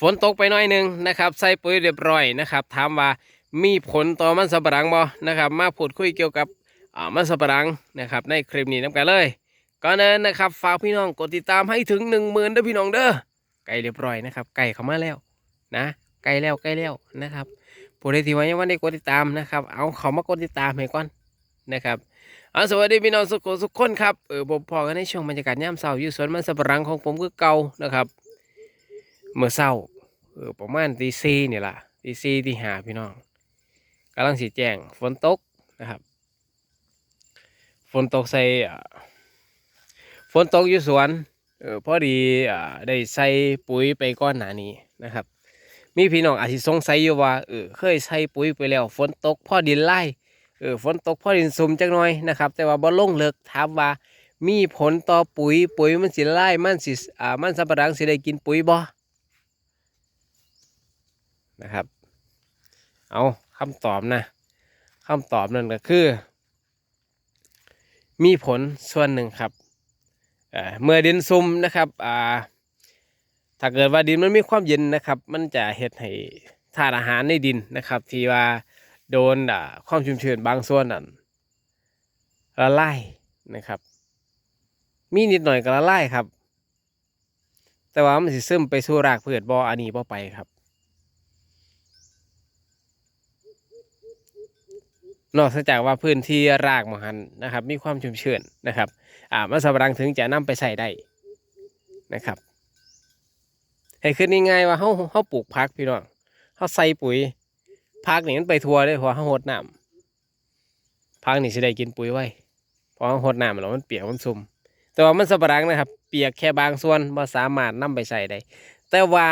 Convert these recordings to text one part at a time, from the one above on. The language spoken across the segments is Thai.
ฝนตกไปน่อยหนึงนะครับ ใส่ปุ๋ยเรียบร้อยนะครับถามว่ามีผลต่อมันสำปะหลังบ่นะครับ มาพูดคุยเกี่ยวกับอ่ามันสำปะหลังนะครับ ในคลิปนี้นํกันเลยก่อนเดินนะครับฝากพี่น้องกดติดตามให้ถึง1 0,000เด้อพี่น้องเด้อใกล้เรียบร้อยนะครับใกล้เข้ามาแล้วนะใกล้แล้วใกล้แล้วนะครับผู้ใดที่ว่ายังไม่ได้กดติดตามนะครับ เอาเขามากดติดตามให้ก่อนนะครับเอาสวัสดีพี่น้องสุขสุขคนครับเออผมพอกันในช่วงบรรยากาศยามเช้าอยู่สวนมันสับปะหลังของผมคือเก่านะครับ เมื่อเช้าเออประมาณตีสี่นี่ล่ะตีสี่ตีห้าพี่น้องกำลังสีแจ้งฝนตกนะครับ ฝนตกใส่ฝนตกอยู่สวนเออพอดีอ่าได้ใส่ปุ๋ยไปก้อนหนานี้นะครับ มีพี่น้องอาจจะสงสัยอยู่ว่าเออเคยใส่ปุ๋ยไปแล้ว ฝนตกพอดินไล่เออฝนตกพอดินซุ่มจักหน่อยนะครับ แต่ว่าบ่ลงเลิกถามว่ามีผลต่อปุ๋ยปุ๋ยมันสิไล่มันสิอ่ามันสับปะหลังสิได้กินปุ๋ยบ่ นะครับ เอาคำตอบนะคำตอบนั่นก็คือ มีผลส่วนหนึ่งครับเมื่อดินซุ่มนะครับถ้าเกิดว่าดินมันมีความเย็นนะครับ มันจะเฮ็ดให้ธาตุอาหารในดินนะครับ ที่ว่าโดนความชุ่มชื้นบางส่วนนั้นละลายนะครับ มีนิดหน่อยก็ละลายครับ แต่ว่ามันสิซึมไปสู่รากพืชบ่อันนี้บ่ไปครับ นอกจากว่าพื้นที่รากมหันนะครับ มีความชุ่มชื้นนะครับอ่ามันสำรังถึงจะนำไปใส่ได้นะครับให้ขึ้นง่ายๆว่าเฮาเฮาปลูกพักพี่น้องเฮาใส่ปุ๋ยพักนี่มันไปทัวได้พราะเขาหดน้ำพักนี่สิได้กินปุ๋ยไว้พราะเขาหดน้ำแล้วมันเปียกมันซุ่มแต่ว่ามันสะปะหลังนะครับ เปียกแค่บางส่วนบ่สามารถนำไปใส่ได้แต่ว่า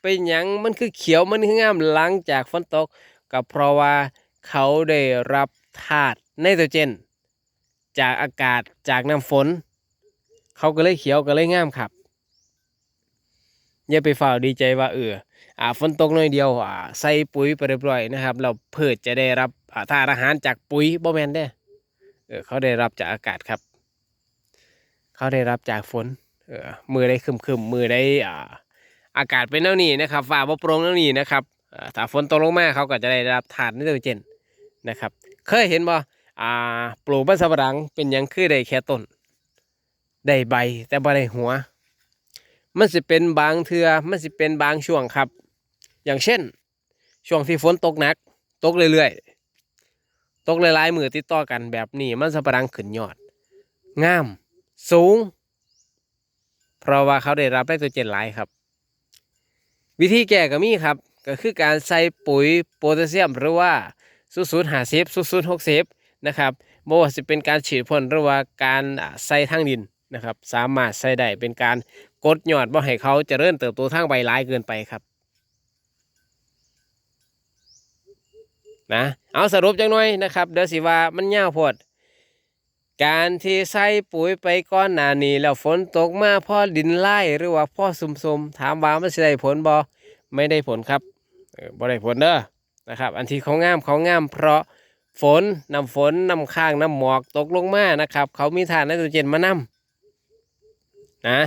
เป็นหยังมันคือเขียวมันคืองามหลังจากฝนตกก็เพราะว่า เขาได้รับธาตุไนโตรเจน จากอากาศจากน้ำฝน เขาก็เลยเขียวก็เลยงามครับ อย่าไปฝ่าดีใจว่าเอออ่าฝนตกน่อยเดียวอ่าใส่ปุ๋ยไปเรียบร้อยนะครับ เราเพื่อจะได้รับอ่าธาตุอาหารจากปุ๋ยบ่แมนได้เออเขาได้รับจากอากาศครับ เขาได้รับจากฝนเออมือได้คึมคึมมือได้อ่าอากาศเป็นเท่านี้นะครับฝ่าบ่โปร่งเท่านี้นะครับอ่าถ้าฝนตกลงมาเขาก็จะได้รับธาตุไนโตรเจน นะครับ เคยเห็นบ่อ่าปลูกบ้านสะปะหลังเป็นยังคือได้แค่ต้นได้ใบแต่บ่ได้หัว มันสิเป็นบางเทือมันสิเป็นบางช่วงครับ อย่างเช่น ช่วงที่ฝนตกหนัก ตกเรื่อยๆ ตกหลายๆมือติดต่อกันแบบนี้มันสับปะรังขึ้นยอด งาม สูง เพราะว่าเขาได้รับไนโตรเจนหลายครับ วิธีแก้ก็มีครับ ก็คือการใส่ปุ๋ยโพแทสเซียมหรือว่า สูสูนหาเซฟสูสูนหกเซฟนะครับบ่ว่าจะเป็นการฉีดพ่นหรือว่าการใส่ทางดินนะครับ สามารถใส่ได้เป็นการกดยอดบ่ให้เขาจเจริญเติบโตทางใบหลายเกินไปครับนะเอาสรุปจังหน่อยนะครับเดี๋ยวสิว่ามันยาวโพดการที่ใส่ปุ๋ยไปก้อนหนานี้แล้วฝนตกมาพ่อดินไล่หรือว่าพ่อซุมๆถามว่ามันสิได้ผลบ่ไม่ได้ผลครับเออบ่ได้ผลเด้อ นะครับ อันที่เขางามเขางามเพราะฝนน้ำฝนน้ำค้างน้ำหมอกตกลงมานะครับ เขามีธาตุไนโตรเจนมานำนะ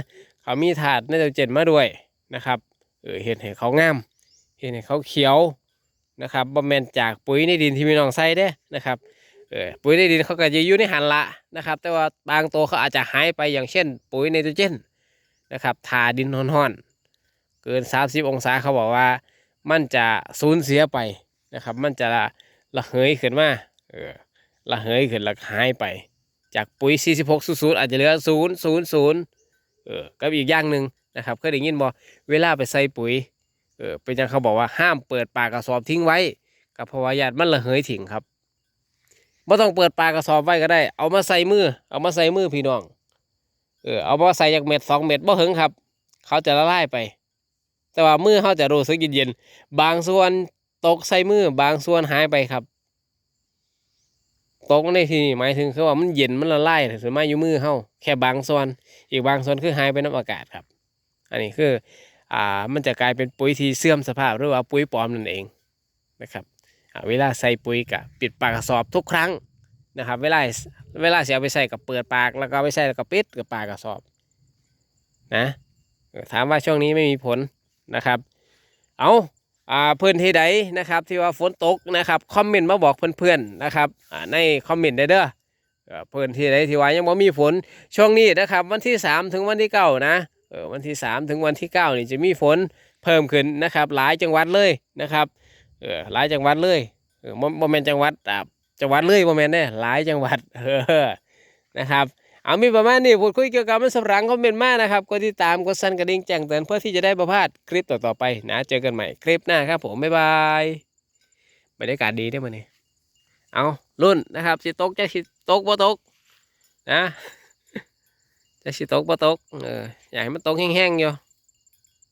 เขามีธาตุไนโตรเจนมาด้วยนะครับเออเห็นให้เขางามเห็นให้เขาเขียวนะครับบ่แมนจากปุ๋ยในดินที่มีน้องใส่เด้นะครับเออปุ๋ยในดินเขาก็จะอยู่ในหันละนะครับ แต่ว่าบางตัวเขาอาจจะหายไปอย่างเช่น ปุ๋ยไนโตรเจนนะครับทาดินร้อนๆเกิน 30 องศาเขาบอกว่ามันจะสูญเสียไป นะครับ มันจะละระเหยขึ้นมาเออระเหยขึ้นแล้วหายไป จากปุ๋ย 46สูอาจจะเหลือ 0 0 0เออกับอีกอย่างหนึ่งนะครับเคยได้ยินบ่เวลาไปใส่ปุ๋ยเออเป็นอย่างเขาบอกว่าห้ามเปิดปากกระสอบทิ้งไว้กับเพราะว่าญาตมันระเหยถิ่งครับไม่ต้องเปิดปากกระสอบไว้ก็ได้ เอามาใส่มือ เอามาใส่มือพี่น้องเออเอามาใส่จากเม็ดสองเม็ดบ่หึงครับ เขาจะละลายไป แต่ว่ามือเขาจะรู้สึกเย็นๆบางส่วน ตกใส่มือบางส่วนหายไปครับ ตกในที่นี่หมายถึงคือว่ามันเย็นมันละลายถึงมาอยู่มือเขาแค่บางส่วน อีกบางส่วนคือหายไปน้ำอากาศครับ อันนี้คืออ่ามันจะกลายเป็นปุ๋ยที่เสื่อมสภาพหรือว่าปุ๋ยปลอมนั่นเองนะครับเวลาใส่ปุ๋ยกับปิดปากกระสอบทุกครั้งนะครับ เวลาเวลาเสียไปใส่กับเปิดปาก แล้วก็ไปใส่แล้วก็ปิดกับปากกระสอบนะถามว่าช่วงนี้ไม่มีผลนะครับ เอา อ่าพื้นที่ใดนะครับที่ว่าฝนตกนะครับคอมเมนต์มาบอกเพื่อนๆนะครับอ่าในคอมเมนต์ได้เด้อเอ่อพื้นที่ใดที่ว่ายังบ่มีฝนช่วงนี้นะครับวันที่ 3 ถึงวันที่9นะเออวันที่ 3 ถึงวันที่9นี่จะมีฝนเพิ่มขึ้นนะครับหลายจังหวัดเลยนะครับเออหลายจังหวัดเลยเออบ่บ่แม่นจังหวัดอ่าจังหวัดเลยบ่แม่นเด้หลายจังหวัดเออนะครับ เอามีประมาณนี้พูดคุยเกี่ยวกับมันสำรังคอมเมนต์มานะครับกดติดตามกดสั่นกระดิ่งแจ้งเตือนเพื่อที่จะได้ประพลาดคลิปต่อๆไปนะเจอกันใหม่คลิปหน้าครับผมบ๊ายบายบรรยากาศดีได้มาเนี่ยเอารุ่นนะครับสิตกจะสิตกบ่ตกนะจะสิตกบ่ตกเอออยากให้มันตกแห้งๆอยู่